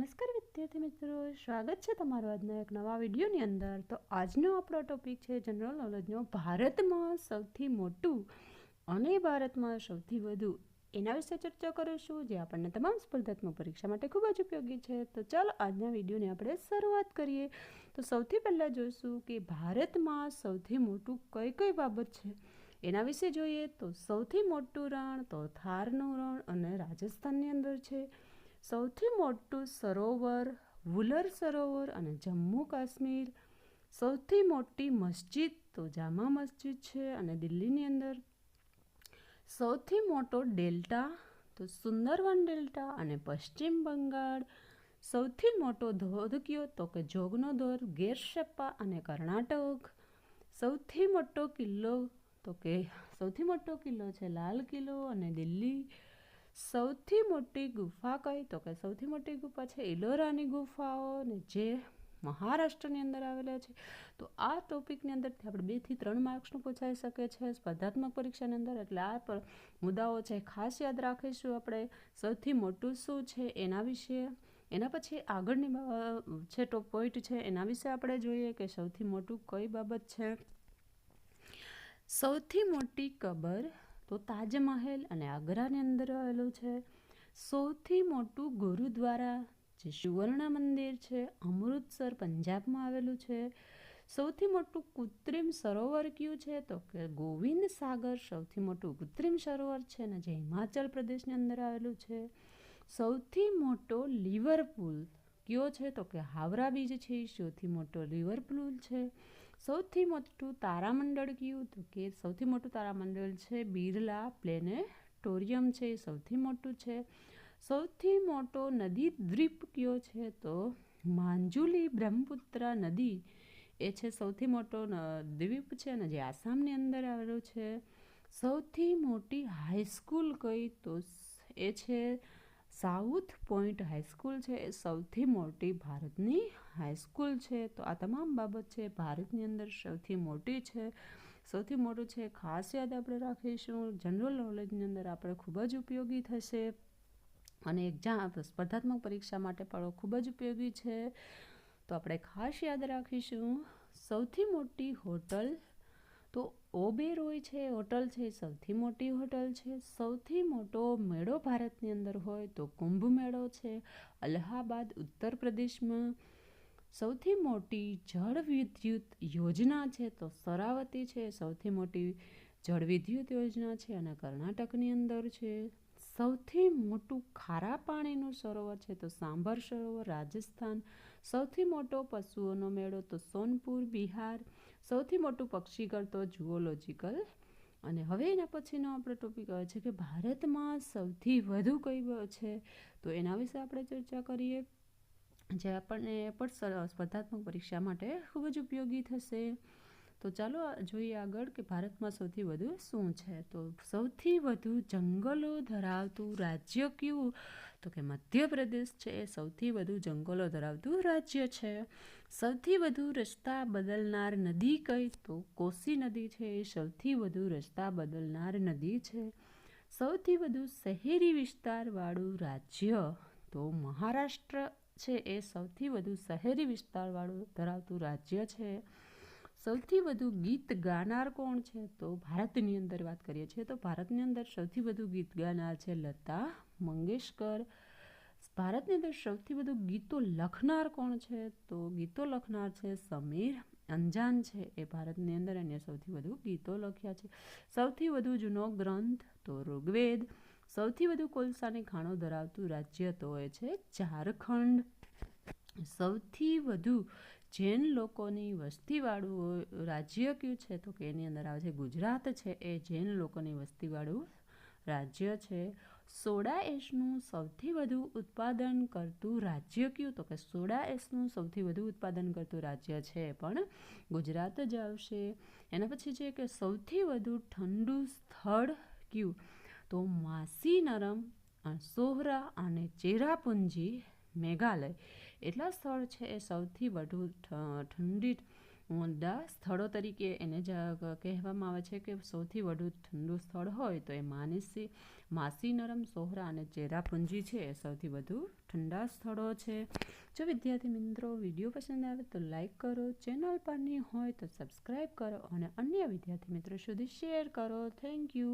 નમસ્કાર વિદ્યાર્થી મિત્રો, સ્વાગત છે તમારું આજના એક નવા વિડીયોની અંદર. તો આજનો આપણો ટોપિક છે જનરલ નોલેજનો ભારતમાં સૌથી મોટું અને ભારતમાં સૌથી વધુ. એના વિશે ચર્ચા કરીશું, જે આપણને તમામ સ્પર્ધાત્મક પરીક્ષા માટે ખૂબ જ ઉપયોગી છે. તો ચાલો આજના વિડીયોની આપણે શરૂઆત કરીએ. તો સૌથી પહેલાં જોઈશું કે ભારતમાં સૌથી મોટું કઈ કઈ બાબત છે? એના વિશે જોઈએ તો સૌથી મોટું રણ તો થારનું રણ અને રાજસ્થાનની અંદર છે. સૌથી મોટું સરોવર વુલર સરોવર અને જમ્મુ કાશ્મીર. સૌથી મોટી મસ્જિદ તો જામા મસ્જિદ છે અને દિલ્હીની અંદર. સૌથી મોટો ડેલ્ટા તો સુંદરવન ડેલ્ટા અને પશ્ચિમ બંગાળ. સૌથી મોટો ધોધ કયો તો કે જોગનો ધોધ ગેરશપ્પા અને કર્ણાટક. સૌથી મોટો કિલ્લો તો કે, સૌથી મોટો કિલ્લો છે લાલ કિલ્લો અને દિલ્હી. સૌથી મોટી ગુફા કઈ? તો કે સૌથી મોટી ગુફા છે ઇલોરાની ગુફાઓ ને જે મહારાષ્ટ્રની અંદર આવેલા છે. તો આ ટોપિકની અંદરથી આપણે બેથી ત્રણ માર્ક્સનું પૂછાઈ શકે છે સ્પર્ધાત્મક પરીક્ષાની અંદર. એટલે આ પર મુદ્દાઓ છે ખાસ યાદ રાખીશું આપણે. સૌથી મોટું શું છે એના વિશે? એના પછી આગળની છે ટોપ પોઈન્ટ છે એના વિશે આપણે જોઈએ કે સૌથી મોટું કઈ બાબત છે? સૌથી મોટી કબર તો તાજમહેલ અને આગ્રાની અંદર આવેલું છે. સૌથી મોટું ગુરુદ્વારા, જે સુવર્ણ મંદિર છે, અમૃતસર, પંજાબમાં આવેલું છે. સૌથી મોટું કૃત્રિમ સરોવર કયું છે? તો કે ગોવિંદ સાગર સૌથી મોટું કૃત્રિમ સરોવર છે ને જે હિમાચલ પ્રદેશની અંદર આવેલું છે. સૌથી મોટો લિવરપુલ કયો છે? તો કે હાવરા બીજ છે, સૌથી મોટો લિવરપુલ છે. સૌથી મોટું તારામંડળ કયું તો કે સૌથી મોટું તારામંડળ છે બિરલા પ્લેનેટોરિયમ છે, એ સૌથી મોટું છે. સૌથી મોટો નદી દ્વીપ કયો છે તો માંજુલી બ્રહ્મપુત્રા નદી, એ છે સૌથી મોટો દ્વીપ છે અને જે આસામની અંદર આવેલો છે. સૌથી મોટી હાઈસ્કૂલ કઈ તો એ છે સાઉથ પોઈન્ટ હાઈસ્કૂલ છે. એ સૌથી મોટી ભારતની હાઈસ્કૂલ છે. તો આ તમામ બાબત છે ભારતની અંદર સૌથી મોટી છે. સૌથી મોટું છે ખાસ યાદ આપણે રાખીશું. જનરલ નોલેજની અંદર આપણે ખૂબ જ ઉપયોગી થશે. અને એક્ઝામ સ્પર્ધાત્મક પરીક્ષા માટે પણ ખૂબ જ ઉપયોગી છે. તો આપણે ખાસ યાદ રાખીશું. સૌથી મોટી હોટલ તો ઓબેરોય છે, હોટલ છે, સૌથી મોટી હોટલ છે. સૌથી મોટો મેળો ભારતની અંદર હોય તો કુંભ મેળો છે. અલ્હાબાદ, ઉત્તર પ્રદેશમાં સૌથી મોટી જળ વિદ્યુત યોજના છે તો સરાવતી છે, સૌથી મોટી જળ વિદ્યુત યોજના છે અને કર્ણાટકની અંદર છે. સૌથી મોટું ખારા પાણીનું સરોવર છે તો સાંભર સરોવર, રાજસ્થાન સૌથી મોટો પશુઓનો મેળો તો સોનપુર, બિહાર. સૌથી મોટું પક્ષીઘર તો જુઓલોજીકલ. અને હવે એના પછીનો આપણો ટોપિક આવે છે કે ભારતમાં સૌથી વધુ કઈ છે. તો એના વિશે આપણે ચર્ચા કરીએ. જે આપણને પણ સ્પર્ધાત્મક પરીક્ષા માટે ખૂબ જ ઉપયોગી થશે. તો ચાલો જોઈએ આગળ કે ભારતમાં સૌથી વધુ શું છે? તો સૌથી વધુ જંગલો ધરાવતું રાજ્ય કયું? તો કે મધ્યપ્રદેશ છે એ સૌથી વધુ જંગલો ધરાવતું રાજ્ય છે. સૌથી વધુ રસ્તા બદલનાર નદી કઈ? તો કોસી નદી છે, એ સૌથી વધુ રસ્તા બદલનાર નદી છે. સૌથી વધુ શહેરી વિસ્તારવાળું રાજ્ય તો મહારાષ્ટ્ર છે, એ સૌથી વધુ શહેરી વિસ્તારવાળું ધરાવતું રાજ્ય છે. સૌથી વધુ ગીત ગાનાર કોણ છે? તો ભારતની અંદર વાત કરીએ છીએ તો ભારતની અંદર સૌથી વધુ ગીત ગાનાર છે લતા મંગેશકર. ભારતની અંદર સૌથી વધુ ગીતો લખનાર કોણ છે? તો ગીતો લખનાર છે સમીર અંજાન છે. એ ભારતની અંદર એને સૌથી વધુ ગીતો લખ્યા છે. સૌથી વધુ જૂનો ગ્રંથ તો ઋગ્વેદ. સૌથી વધુ કોલસાની ખાણો ધરાવતું રાજ્ય તો એ છે ઝારખંડ. સૌથી વધુ જૈન લોકોની વસ્તીવાળું રાજ્ય કયું છે? તો કે એની અંદર આવે છે ગુજરાત છે. એ જૈન લોકોની વસ્તીવાળું રાજ્ય છે. સોડા એશનું સૌથી વધુ ઉત્પાદન કરતું રાજ્ય કયું? તો કે સોડા એશનું સૌથી વધુ ઉત્પાદન કરતું રાજ્ય છે. પણ ગુજરાત જ આવશે. એના પછી છે કે સૌથી વધુ ઠંડુ સ્થળ કયું? તો માસી નરમ, સોહરા અને ચેરાપુંજી મેઘાલય. એટલા સ્થળ છે એ સૌથી વધુ ઠંડી ઊંડા સ્થળો તરીકે એને જ કહેવામાં આવે છે કે સૌથી વધુ ઠંડુ સ્થળ હોય તો એ માનસી માસી નરમ સોહરા અને ચેરાપુંજી છે. એ સૌથી વધુ ઠંડા સ્થળો છે. જો વિદ્યાર્થી મિત્રો વીડિયો પસંદ આવે તો લાઈક કરો, ચેનલ પર નહીં હોય તો સબસ્ક્રાઈબ કરો અને અન્ય વિદ્યાર્થી મિત્રો સુધી શેર કરો. Thank you.